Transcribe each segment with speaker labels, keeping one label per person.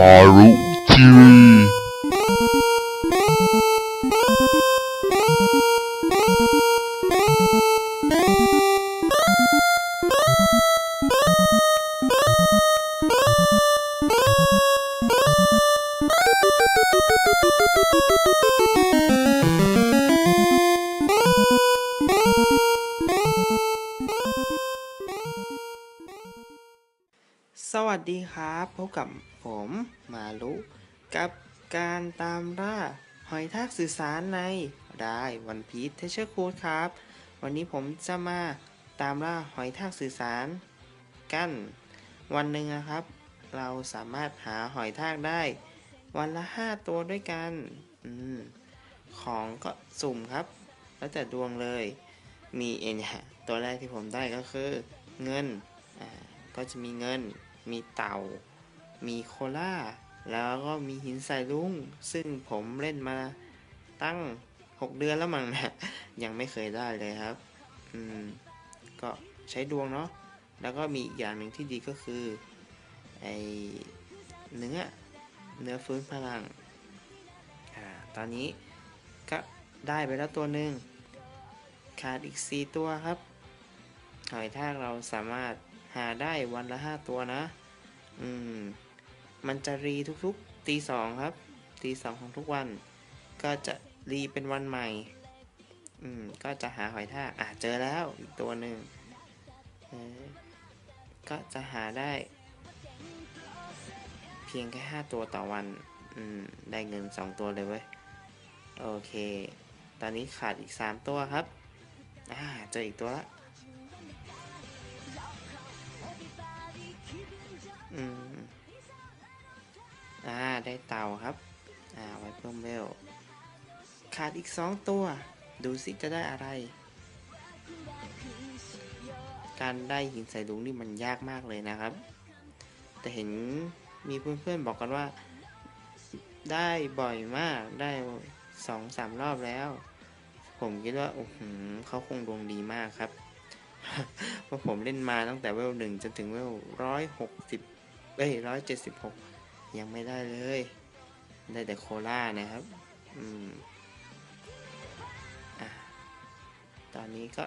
Speaker 1: มา
Speaker 2: สวัสดีครับพบกับผมมาลุกับการตามล่าหอยทากสื่อสารในได้วันพีชเทเชอร์คูดครับ วันนี้ผมจะมาตามล่าหอยทากสื่อสาร กัน วันหนึ่งนะครับ เราสามารถหาหอยทากได้ วันละ 5 ตัวด้วยกันอมของก็สุ่มครับ แล้วแต่ดวงเลย มีเอ็นตัวแรกที่ผมได้ก็คือเงินอ่าก็จะมีเงิน มีเต่า มีโคล่า แล้วก็มีหินใสายลุง ซึ่งผมเล่นมาตั้ง 6 เดือนแล้วมั้งนะยังไม่เคยได้เลยครับ อืม ก็ใช้ดวงเนาะ แล้วก็มีอีกอย่างหนึ่งที่ดีก็คือไอเนื้อ เนื้อฟื้นพลัง อ่า ตอนนี้ก็ได้ไปแล้วตัวหนึ่งขาดอีก 4 ตัวครับหอยทากเราสามารถ หาได้วันละ 5 ตัวนะ อืม มันจะรีทุกๆตีสองครับ ตีสองของทุกวัน ก็จะรีเป็นวันใหม่ อืม ก็จะหาหอยทากอะเจอแล้วอีกตัวหนึ่งเออก็จะหาได้ เพียงแค่ 5 ตัวต่อวัน อืม ได้เงิน 2 ตัวเลยเว้ย โอเค ตอนนี้ขาดอีก 3 ตัวครับ อ่า เจออีกตัวละ ได้เต่าครับ อ่า ไว้เพิ่มเวล ขาดอีกสองตัว ดูสิจะได้อะไร การได้หินใส่ลุงนี่มันยากมากเลยนะครับ แต่เห็นมีเพื่อนๆบอกกันว่า ได้บ่อยมาก ได้สองสามรอบแล้ว ผมคิดว่า โอ้โหเขาคงดวงดีมากครับเพราะผมเล่นมาตั้งแต่เวลหนึ่งจนถึงเวลร้อยหกสิบเอ้ยร้อยเจ็ดสิบหก ยังไม่ได้เลย ได้แต่โคล่านะครับ อืมอะตอนนี้ก็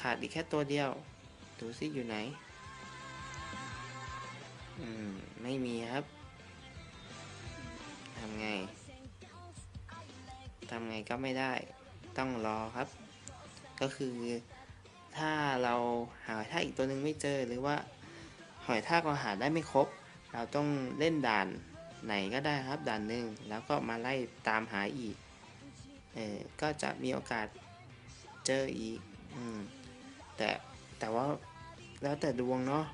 Speaker 2: ขาดอีกแค่ตัวเดียว ดูซิอยู่ไหน อืม ไม่มีครับ ทำไง ทำไงก็ไม่ได้ ต้องรอครับ ก็คือถ้าเราหาหอยทากอีกตัวหนึ่งไม่เจอหรือว่าหอยทากเราหาได้ไม่ครบ เราต้องเล่นด่านไหนก็ได้ครับด่านหนึ่งแล้วก็มาไล่ตามหาอีกเออก็จะมีโอกาสเจออีกอืมแต่แต่ว่าแล้วแต่ดวงเนาะ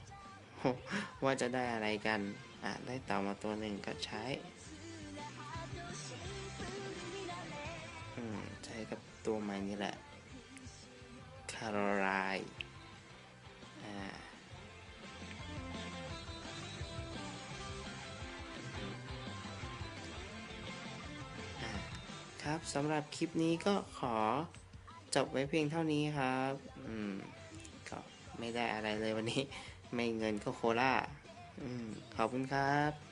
Speaker 2: ว่าจะได้อะไรกัน อะ ได้เต่ามาตัวหนึ่งก็ใช้อืมใช้กับตัวใหม่นี่แหละคาร์ไลน์ ครับสำหรับคลิปนี้ก็ขอจบไว้เพียงเท่านี้ครับ อืม ก็ไม่ได้อะไรเลยวันนี้ ไม่เงินก็โคล่า อืม ขอบคุณครับ